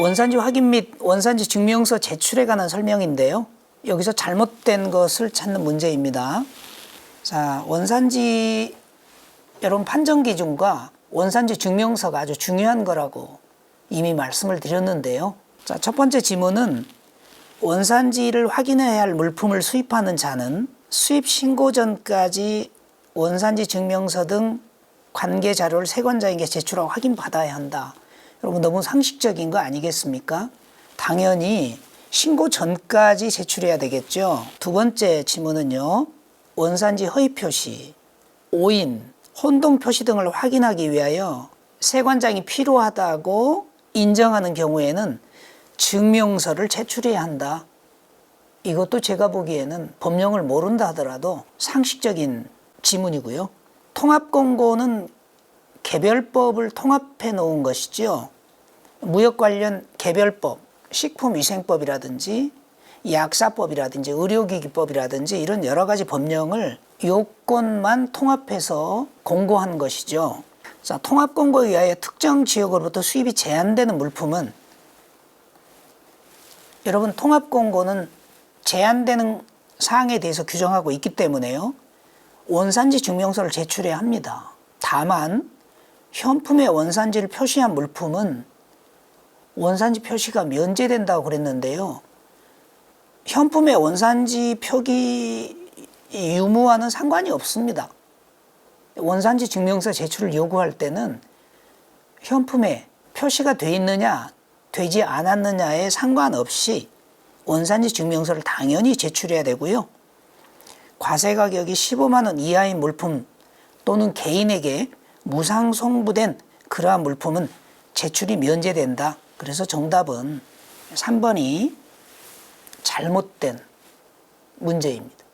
원산지 확인 및 원산지 증명서 제출에 관한 설명인데요. 여기서 잘못된 것을 찾는 문제입니다. 자, 원산지 여러분 판정 기준과 원산지 증명서가 아주 중요한 거라고 이미 말씀을 드렸는데요. 자, 첫 번째 지문은 원산지를 확인해야 할 물품을 수입하는 자는 수입 신고 전까지 원산지 증명서 등 관계 자료를 세관자에게 제출하고 확인받아야 한다. 여러분 너무 상식적인 거 아니겠습니까? 당연히 신고 전까지 제출해야 되겠죠. 두 번째 지문은요. 원산지 허위 표시, 오인, 혼동 표시 등을 확인하기 위하여 세관장이 필요하다고 인정하는 경우에는 증명서를 제출해야 한다. 이것도 제가 보기에는 법령을 모른다 하더라도 상식적인 지문이고요. 통합 공고는 개별법을 통합해 놓은 것이죠. 무역 관련 개별법, 식품위생법이라든지 약사법이라든지 의료기기법이라든지 이런 여러 가지 법령을 요건만 통합해서 공고한 것이죠. 자, 통합공고에 의하여 특정 지역으로부터 수입이 제한되는 물품은 여러분 통합공고는 제한되는 사항에 대해서 규정하고 있기 때문에요. 원산지 증명서를 제출해야 합니다. 다만 현품의 원산지를 표시한 물품은 원산지 표시가 면제된다고 그랬는데요. 현품의 원산지 표기 유무와는 상관이 없습니다. 원산지 증명서 제출을 요구할 때는 현품에 표시가 돼 있느냐, 되지 않았느냐에 상관없이 원산지 증명서를 당연히 제출해야 되고요. 과세 가격이 15만 원 이하인 물품 또는 개인에게 무상 송부된 그러한 물품은 제출이 면제된다. 그래서 정답은 3번이 잘못된 문제입니다.